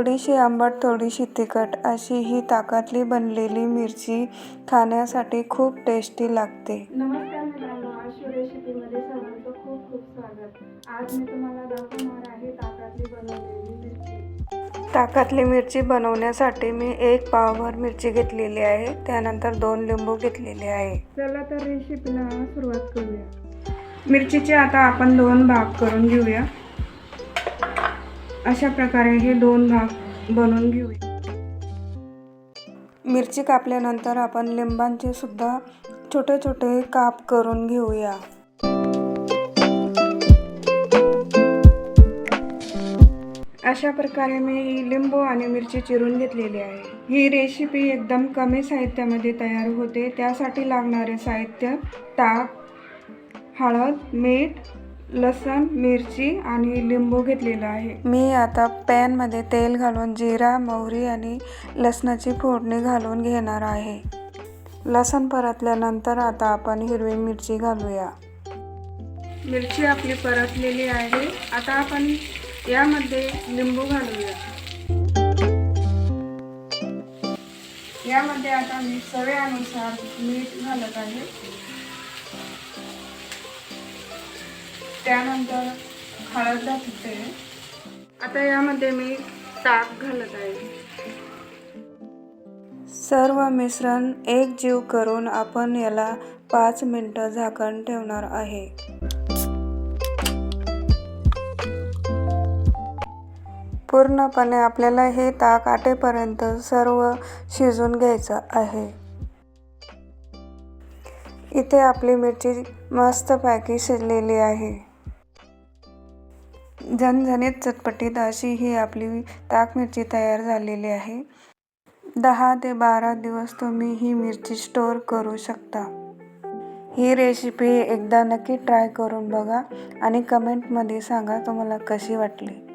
थोडीशी आंबट थोडीशी तिखट अशी ही ताकातली बनलेली मिरची खाण्यासाठी खूप टेस्टी लागते. नमस्कार मित्रांनो आशू रेसिपीमध्ये सर्वांचं खूप खूप स्वागत. आज मी तुम्हाला दाखवणार आहे ताकातली बनवलेली मिरची. ताकातली मिरची बनवण्यासाठी मी एक पावभर मिरची घेतलेली आहे त्यानंतर दोन लिंबू घेतलेले आहे. चला तर रेसिपीला सुरुवात करूया. मिरचीचे आता आपण दोन भाग करून घेऊया. अशा प्रकारे हे दोन भाग बनवून घेऊया. मिरची कापल्यानंतर आपण लिंबांचे सुद्धा छोटे छोटे काप करून घेऊया. अशा प्रकारे मी लिंबू आणि मिरची चिरून घेतलेली आहे. ही रेसिपी एकदम कमी साहित्यामध्ये तयार होते. त्यासाठी लागणारे साहित्य ताक हळद मीठ लसण मिरची आणि लिंबू घेतलेला आहे. मी आता पॅनमध्ये तेल घालून जिरा मोहरी आणि लसणाची फोडणी घालून घेणार आहे. लसण परतल्यानंतर आता आपण हिरवी मिरची घालूया. मिरची आपली परतलेली आहे. आता आपण यामध्ये लिंबू घालूया. यामध्ये आता मी चव्यानुसार मीठ घालत आहे. त्यानंतर हळद घालते आता यामध्ये मी ताक घालत आहे. सर्व मिश्रण एक जीव करून आपण याला पाच मिनटं झाकण ठेवणार आहे. पूर्णपणे आपल्याला हे ताक आटेपर्यंत सर्व शिजून घ्यायचं आहे. इथे आपली मिरची मस्तपैकी शिजलेली आहे. झणझणीत चटपटीत अशी ही आपली ताक मिरची तयार झालेली आहे. दहा ते बारा दिवस तुम्ही ही मिरची स्टोअर करू शकता. ही रेसिपी एकदा नक्की ट्राय करून बघा आणि कमेंटमध्ये सांगा तुम्हाला कशी वाटली.